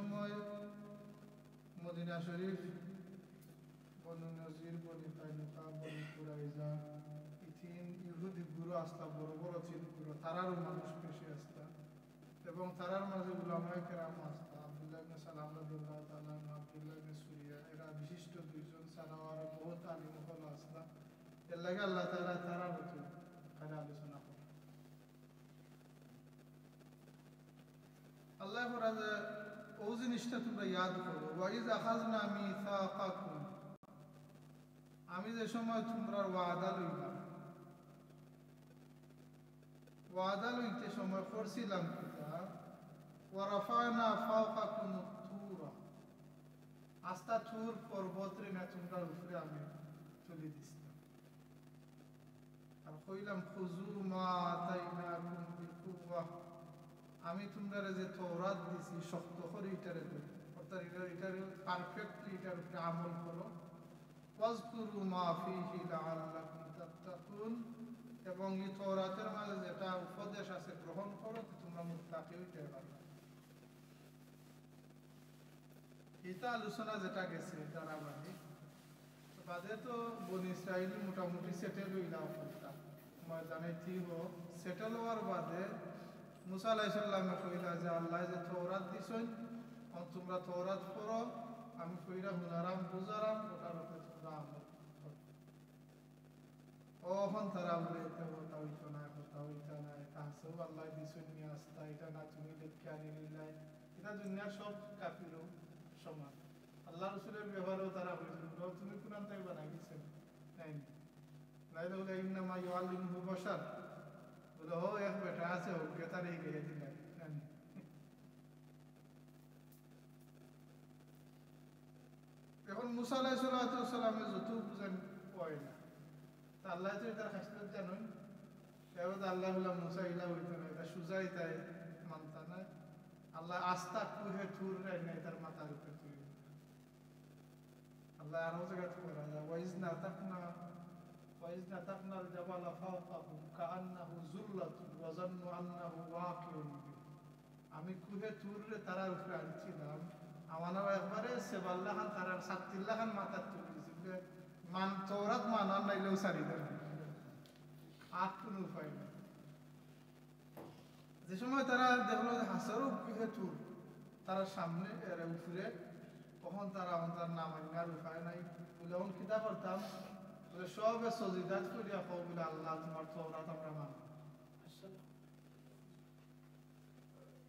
সময় মদিনা শরীফ, বনু নজির, বনি কাইনুকা, বনি কুরাইজা, ইথিন, ইহুদি গুরু আসতা, বড় বড় চিন গুরু, তারারও মানুষ বেশি আসতা। এবং তারার মাঝে উলামায় কেরাম আসতা। আব্দুল্লাহ ইবনে সালাম রাদিয়াল্লাহু তাআলা আব্দুল্লাহ ইবনে সুরিয়া, এরা বিশিষ্ট দুইজন ছাড়াও আরও বহুত আলিম হল আসতা। এর লাগে আল্লাহ তাআলা তারার হতো খালি আলোচনা করে। আল্লাহ যে ও জিনিসটা তোমরা ইয়াদ করো ওয়াইজ আখাজনা মিসাকাকুম আমি যে সময় তোমরা ওয়াদা লইলাম ওয়াদা লইতে সময় করছিলাম কিতা ওয়ারাফানা ফাওকাকুম তুরা আস্তা তুর পর্বত রে না তোমরা উপরে আমি তুলে দিছিলাম আর কইলাম খুজু মা আতাইনাকুম বিকুওয়া আমি তোমরা যে তৌরাত দিছি, শক্ত করে এটারে ধরে। অর্থাৎ এটার এটার পারফেক্টলি এটার উপরে আমল করো। ওয়াজকুরু মা ফিহি লাআল্লাকুম তাত্তাকুন। এবং এই তৌরাতের মাঝে যেটা উপদেশ আছে, গ্রহণ করো তোমরা মুত্তাকি হইতে পারবে এটা আলোচনা যেটা গেছে, ধারাবাহিক। বাদে তো বন ইসরায়েল মোটামুটি সেটেল হইলা অবস্থা। ময়দানে থিব সেটেল হওয়ার বাদে মুসা আলাইসাল্লামে কইলা যে আল্লাহ যে তৌরাত দিছই তোমরা তৌরাত পড়ো, আমি কইরা হুনারাম বুঝারাম ওটার উপরে তোমরা আমল। ওখন তারা বলে, এতে কথা হইতো না কথা হইতো না কাছেও আল্লাহ দিছই নিয়ে আসতা এটা না তুমি দেখে আনি নিলাই এটা দুনিয়ার সব কাপিরও সমান আল্লাহ রসুলের ব্যবহারও তারা হয়েছিল তুমি কোরআন তাই বানাই দিচ্ছেন নাই। নাইলে বলে, ইন্নামা ইউআল্লিমুহু বাশার। বলে ও এক বেটা আছে ও বেটার এই গিয়ে দিলাই জানি এখন মুসা আলাইসালামে যত বুঝেন পয় না। তা আল্লাহ তো এটার হাসিলত জানুন এবার আল্লাহ বললাম মুসা ইলা হইতো না এটা সুজাই তাই মানতা না আল্লাহ আস্তা কুহে ঠুর রাই না এটার মাথার উপরে তুই আল্লাহ আরও জায়গাতে করা যায়। ওয়াইজ না তাকনা وإذ نتقنا الجبل فوقهم كأنه ذلة وظنوا أنه واقع بهم আমি কুহে তুরে তারার উপরে আনছিলাম আমার একবারে সেবাল্লা খান তারার সাতটিল্লা খান মাথার তুলে দিয়েছিল মান চৌরাত মানার নাইলেও সারি দেন আর কোনো উপায় নেই যে সময় তারা দেখলো যে হাসারও কুহে তুর তারা সামনে এর উপরে তখন তারা আমাদের নাম আইনার উপায় নাই বলে এখন কিতা করতাম বলে সবে সজিদাত করিয়া কও বলে আল্লাহ তোমার তৌরাত আমরা মানব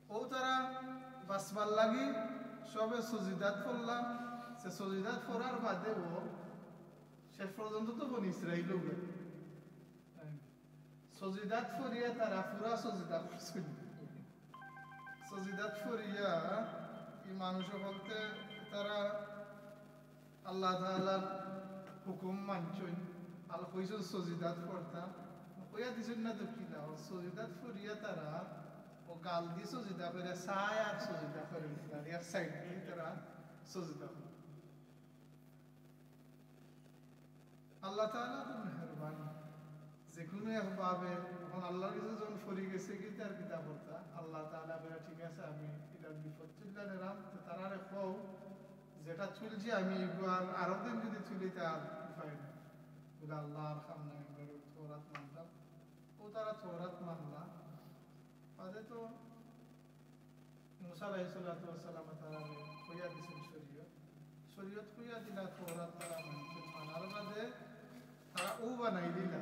ও তারা বাসবার লাগি সবে সজিদাত করলাম সে সজিদাত করার বাদে ও শেষ পর্যন্ত তো বনি ইসরাইল সজিদাত ফরিয়া তারা পুরা সজিদাত করছিল সজিদাত ফরিয়া এই মানুষ বলতে তারা আল্লাহ তাআলার হুকুম মানছই আল কইছো সজিদাত করতা কইয়া দিছুন না তো কি দাও সজিদাত ফরিয়া তারা ও গাল দি সজিদা করে সায় আর সজিদা করে আর সাইড দিয়ে তারা আল্লাহ তাআলা তো মেহেরবান যে কোনো একভাবে এখন আল্লাহর কাছে যখন ফরি গেছে কি তার কিতা করতা আল্লাহ তাআলা বলে ঠিক আছে আমি এটার বিপদ তুললে নিলাম তো তারারে কও যেটা চলছে আমি এবার আরও দিন যদি সামনে একবার তৌরাত মানতাম। ও তারা মানলা। তাদের তো তারা কইয়া দিছেন শরীয়ত কইয়া দিলা তৌরাত তারা মানছেন মানার বাদে তারা ও বানাই দিলা।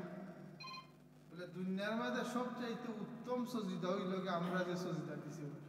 বলে দুনিয়ার মাঝে সবচাইতে উত্তম সজিদা হইল আমরা যে সজিদা দিছি ওটা।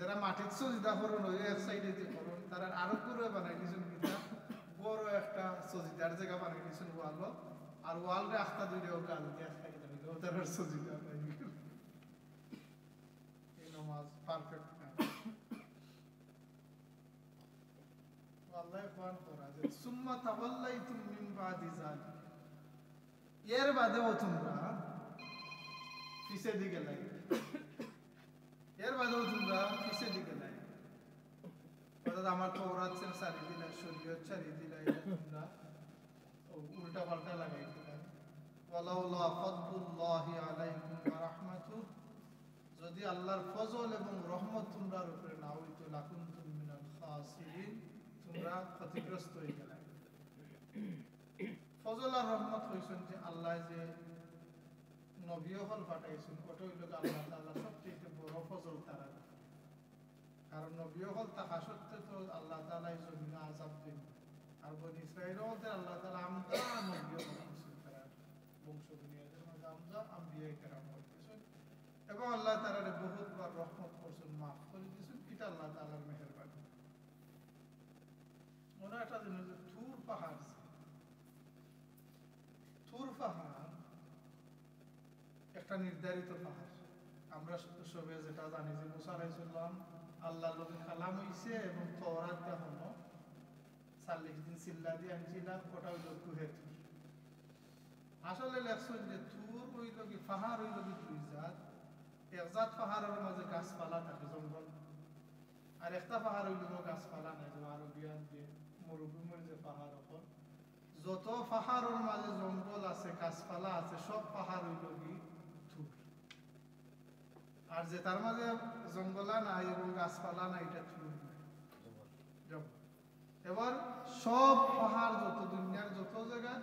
যারা মাটির সজিদা করুন ওই এক সাইডে যে করুন তারা আরও করে বানাই দিয়েছেন কিনা বড় একটা সজিদার জায়গা বানাই দিয়েছেন ওয়াল আর ওয়াল রে আস্তা দুইটা গাল দিয়ে দিল তার সজিদা নাই এই নামাজ পারফেক্ট না। আল্লাহ কোরআন করা সুম্মা তাওয়াল্লাইতুম এর বাদেও তোমরা পিছে দিকে লাগে এর বাদেও তোমরা পিছে দিকে লাগে অর্থাৎ আমার তৌরাত সারি দিলা শরীয়ত সারি দিলা তোমরা উল্টা পাল্টা লাগাই ওয়ালাউলা ফাদলুল্লাহি আলাইকুম ওয়া রাহমাতুহু। যদি আল্লাহর ফজল এবং রহমত তোমরার উপরে না হইতো, লাকুনতুম মিনাল খাসিরিন, তোমরা ক্ষতিগ্রস্ত হয়ে গেলে। ফজল আর রহমত হইছেন যে আল্লাহ যে নবীও হল পাঠাইছেন, ওটা হইল আল্লাহ তাআলা সবচেয়ে বড় ফজল তারা। কারণ নবীও হল থাকা সত্ত্বেও তো আল্লাহ তাআলা এই জমিনে আযাব দিন। আর বনি ইসরায়েলও হতে আল্লাহ তাআলা আমদা নবীও হল তারা। বংশ দুনিয়াদের মধ্যে আমদা আম্বিয়া কেরাম হইতেছেন এবং আল্লাহ তাআলা বহুতবার রহমত করছেন, মাফ করে দিয়েছেন, এটা আল্লাহ তাআলার মেহেরবানি ওরা একটা জিনিস যে থুর পাহাড় আছে। থুর পাহাড় একটা নির্ধারিত পাহাড় আমরা সবে যেটা জানি যে মুসা আলাইসাল্লাম আল্লাহ লোকে কালাম হইছে এবং তওরাত দেখানো চাল্লিশ দিন চিল্লা দিয়ে আনছিলাম আসলে যে দুই জাত। এক জাত পাহাড়ের মাঝে গাছপালা থাকে, জঙ্গল। আর একটা পাহাড় গাছপালা নাই, যে আরবিয়ান যে মরুভূমির যে পাহাড় ওপর যত পাহাড়ের মাঝে জঙ্গল আছে, গাছপালা আছে, সব পাহাড় হইল কি আর যে তার মাঝে জঙ্গলা নাই এবং গাছপালা নাই, এটা জব। এবার সব পাহাড়, যত দুনিয়ার যত জায়গা,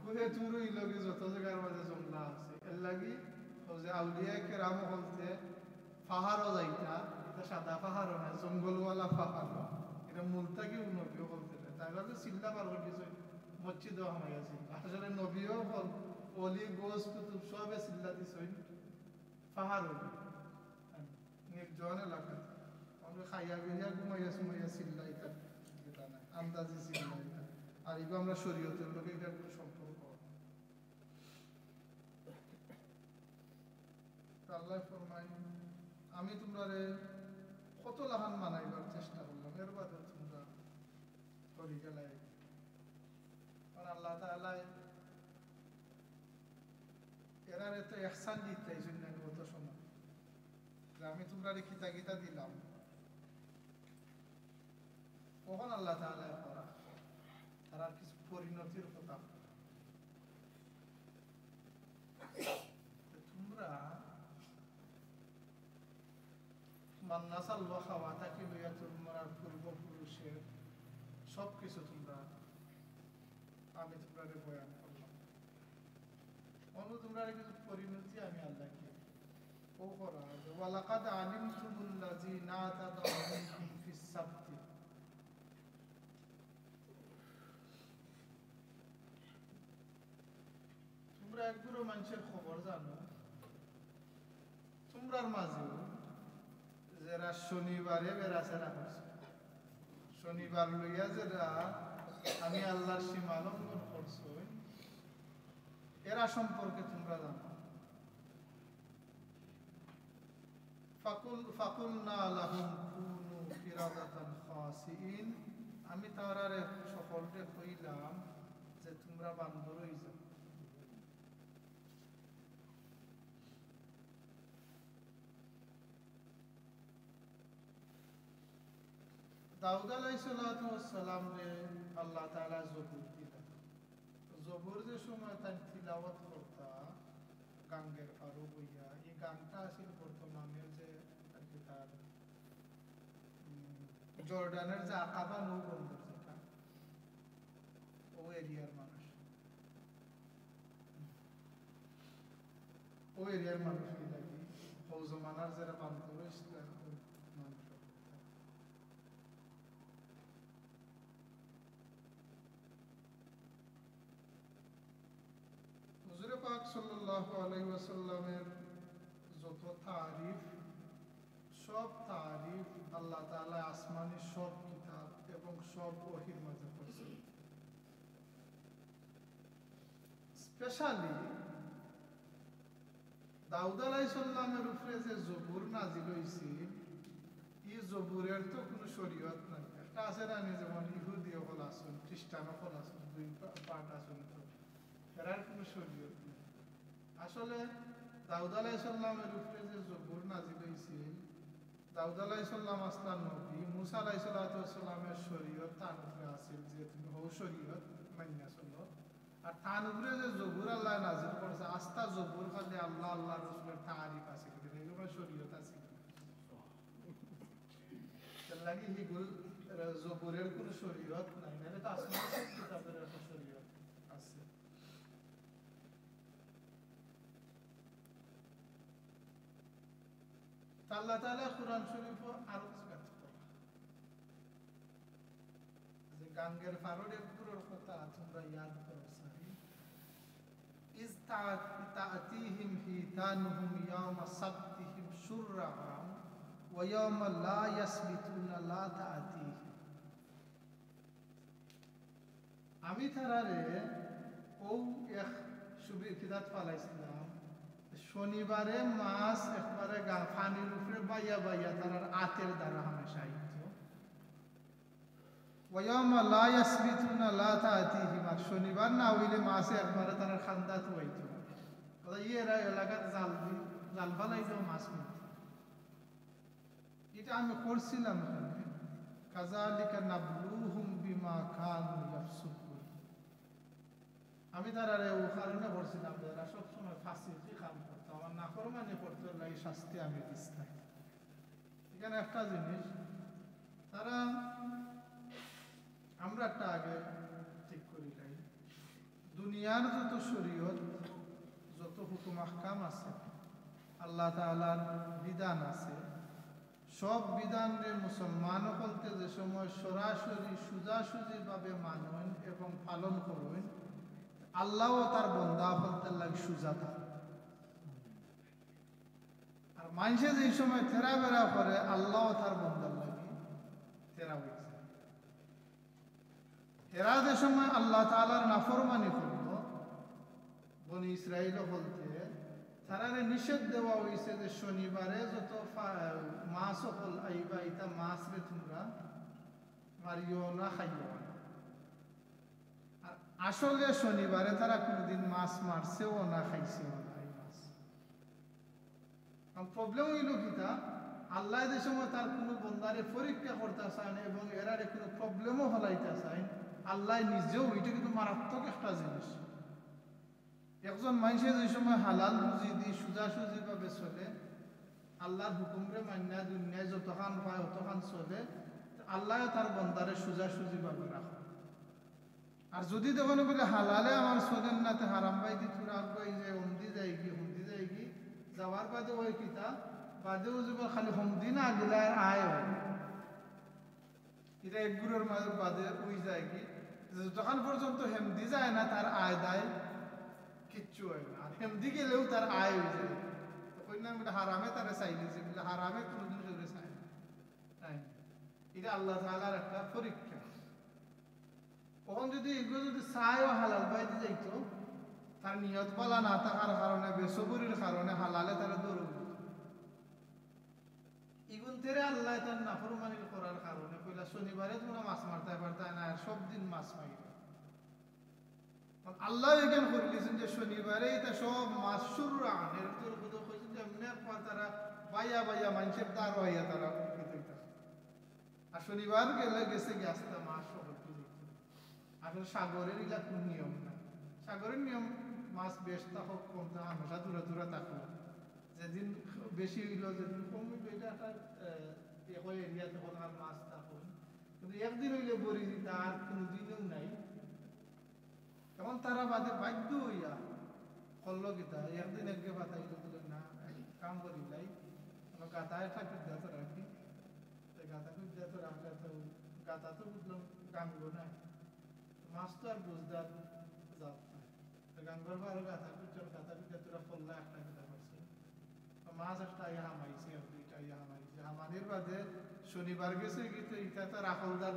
ঘুরে থুর হইল যত জায়গার মাঝে জঙ্গলা আছে। এর লাগি যে আউলিয়া কেরাম বলতে, পাহাড়ও যাইতা, এটা সাদা পাহাড়ও না, জঙ্গলওয়ালা পাহাড়। এটা মূলটা কি নবীও বলতে না তাই বলে চিল্লা পার কিছু মসজিদও হামাই আছে। আসলে নবীও বল, অলি গোস কুতুব সবে চিল্লা দিছই পাহাড় আমরা খাইয়া গিয়া ঘুমাইয়া সুমাইয়া আর এগুলো আমরা শরীয়তের লোকে এটা কোনো সম্পর্ক আল্লাহ ফরমাই আমি তোমরা কত লাহান মানাইবার চেষ্টা করলাম, এর বাদে তোমরা করি গেলাই। আল্লাহ তাআলা এরারে তো ইহসান দিতে এই জন্য গত সময় যে আমি তোমরা খিতা গীতা দিলাম। কখন আল্লাহ তাআলা করা? তারা কিছু পরিণতির কথা। তোমরা পূর্বপুরুষের তোমরা, আমি তোমরা করলাম। অন্য তোমরা পরিণতি আমি আল্লাহকে ও করা যে ওয়ালাকাদ আলিমতুমুল্লাযিনা তাদউনহুম ফিস সাবতি। তোমরা একগুলো মানুষের খবর জানো, তোমরার মাঝেও যারা শনিবারে বেড়াচেরা করছে, শনিবার লইয়া যারা আমি আল্লাহর সীমা লঙ্ঘন করছ, এরা সম্পর্কে তোমরা জানো। ফাকুল ফাকুল না লাহুম আমি সকলকে কইলাম যে তোমরা বান্দর দাউদ আলাইসালাম রে আল্লাহ তাআলা জবুর দিলেন। জবুর যে সময় তাই তিলাওয়াত করতা, গাঙ্গের পারো বইয়া এই গানটা বর্তমানের যে আর কি তার উম, জর্ডানের যে আকাবা নৌ বন্দর যেটা ও এরিয়ার মানুষ ও এরিয়ার মানুষ কি লাগে ও জমানার যারা বান্ধব ইসলাম মানুষ হুজুরে পাক সাল্লাল্লাহু আলাইহি ওয়াসাল্লামের যত তারিফ সব তারিফ আল্লাহ তাআলা আসমানি সব কিতাব এবং সব ওহীর মাঝে করেছেন স্পেশালি দাউদ আলাইহিস সালামের উপরে যে জবুর নাজিল হইছে এই জবুরের তো কোনো শরীয়ত নাই। একটা আছে যেমন ইহুদি হল আসুন খ্রিস্টান হল আসুন দুই পার্ট আসুন তো। ফেরার কোনো শরীয়ত নেই। আসলে দাউদ আলাইসাল্লামের উপরে যে জবুর নাজিল হয়েছিল দাউদ আলাইসাল্লাম আসলাম নবী, মুসা আলাইসাল্লামের শরীয়ত তার উপরে আসিল, যে তুমি হৌ শরীয়ত মান্যা চলো। আর তার যে জবুর আল্লাহ নাজিল করছে, আস্থা জবুর খালি আল্লাহ আল্লাহ রসুলের তারিফ আছে কিন্তু এগুলো শরীয়ত আছে লাগি হিগুল জবুরের কোনো শরীয়ত নাই, নাহলে তো সব কিতাবের একটা শরীয়ত আছে তা আল্লাহ তাআলা কোরআন শরীফ আরও কিছু ব্যক্ত করা যে গাঙ্গের ফারুডের পুরোর কথা তোমরা ইয়াদ করো সাহি ইজ তা'তিহিম হিতানুহুম ইয়াওমা সাবতিহিম শুররাম ওয়া ইয়াওমা লা ইয়াসবিতুনা লা তা'তিহিম আমি তারারে ও এক সুবি কিতাব পালাইছিলাম শনিবারে মাছ একবারে গা পানির উপরে বাইয়া বাইয়া তারার আতের দ্বারা হামেশা আইতো ওয়ায়ামা লা ইয়াসবিতুনা লা তাতিহিম আর শনিবার না হইলে মাছে একবারে তারার খান্দাত হইতো। ইয়েরা এলাকার জাল জাল ফালাইতো মাছ এটা আমি করছিলাম এখানে। কাজালিকা নাবলুহুম বিমা কানু ইয়াফসুকুন। আমি তারা ও কারণে করছিলাম যারা সবসময় ফাঁসি কি কাম করতো আমার নাফরমানি করতে লাগে শাস্তি আমি দিস্তাই এখানে একটা জিনিস, তারা, আমরা একটা আগে ঠিক করি নাই। দুনিয়ার যত শরীয়ত, যত হুকুম আহকাম আছে, আল্লাহ তাআলার বিধান আছে, সব বিধানে মুসলমান বলতে যে সময় সরাসরি সোজাসুজি ভাবে মানেন এবং পালন করবেন আল্লাহ তার বন্দা বলতে লাগে সুজা থাকে আর মানুষে যে সময় থেরা বেড়া করে, আল্লাহ তার বন্দার লাগে থেরা যে সময় আল্লাহ তালার নাফরমানি করল। বনি ইসরাইল বলতে, তারারে নিষেধ দেওয়া হয়েছে যে শনিবারে যত মাছ হল আইবা ইতা মাছ রে তোমরা মারিও না, খাইও না। আসলে শনিবারে তারা কোনোদিন মাছ মারছেও না, খাইছেও না। এই প্রবলেম হইল কিতা আল্লাহ যে সময় তার কোনো বন্দারে পরীক্ষা করতে চান এবং এরারে কোনো প্রবলেমও হলাইতে চান আল্লাহ নিজেও এটা কিন্তু মারাত্মক একটা জিনিস। একজন মানুষের যে সময় হালাল বুঝি দি সোজাসুজি ভাবে চলে, আল্লাহর হুকুমরে মান্যা দুনিয়ায় যতখান পায় অতখান চলে আল্লাহ তার বন্দারে সোজাসুজি ভাবে রাখে। আর যদি তখন বলে হালালে আমার চলেন না, তে হারাম বাই দি তুরা হন্দি যায় কি হন্দি যায় কি যাওয়ার বাদে ওই কিতা বাদেও যাব খালি হন্দি না গিলায় আয় হয়। এটা এক গুরুর মাঝে বাদে ওই যায় কি যতক্ষণ পর্যন্ত হেমদি যায় না তার আয় দায় কিচ্ছু হয় না। আর হেমদি গেলেও তার আয় হয়ে যায়। না বলে হারামে তারা চাইলেছে বলে হারামে কোনোদিন জোরে চায় তাই এটা আল্লাহ তাআলার একটা পরীক্ষা তখন যদি এগুলো যদি চায়ও হালাল বাইতে যাইতো তার নিয়ত বলা না থাকার কারণে, বেসবরির কারণে হালালে তারা ইগুন তেরে আল্লাহ তার নাফরমানির করার কারণে কইলা, শনিবারে তোমরা মাছ মারতে না, আর সব দিন মাছ মাইবে আল্লাহ এখান যে শনিবারে এটা সব মাছ শুরু এর তোর কথা কইছেন যে, এমনি তারা বাইয়া বাইয়া মানুষের দ্বার হইয়া তারা আর শনিবার গেলে গেছে গেছে মাছ সব আসলে সাগরের কোন নিয়ম না সাগরের নিয়ম মাছ বেশ থাকুক কম হামেশা দূরে দূরে থাকুক যেদিন বেশি হইল, যেদিন কম হইল, এটা একটা একই এরিয়া তখন আর মাছ থাকুন কিন্তু একদিন হইলে বড়ি দিতে আর কোনো দিনও নাই। তখন তারা বাদে বাধ্য হইয়া করল কিতা? একদিন একগে বাতাইল বলে না কাম করি লাই গাতায় থাকি দেয় তো রাখি। গাতা খুব দেয় তো রাখলে তো গাতা তো বুঝলাম গাঙ্গ না। মাছ তো আর বুঝদার যাত কুচর গাতা কুচর তোরা ফল্লা একটা কিতা করছে মাছ একটা ইহা মাইছে দুইটা ইহা মাইছে আমাদের বাদে শনিবার গেছে গিয়ে ইটা তো রাখলদার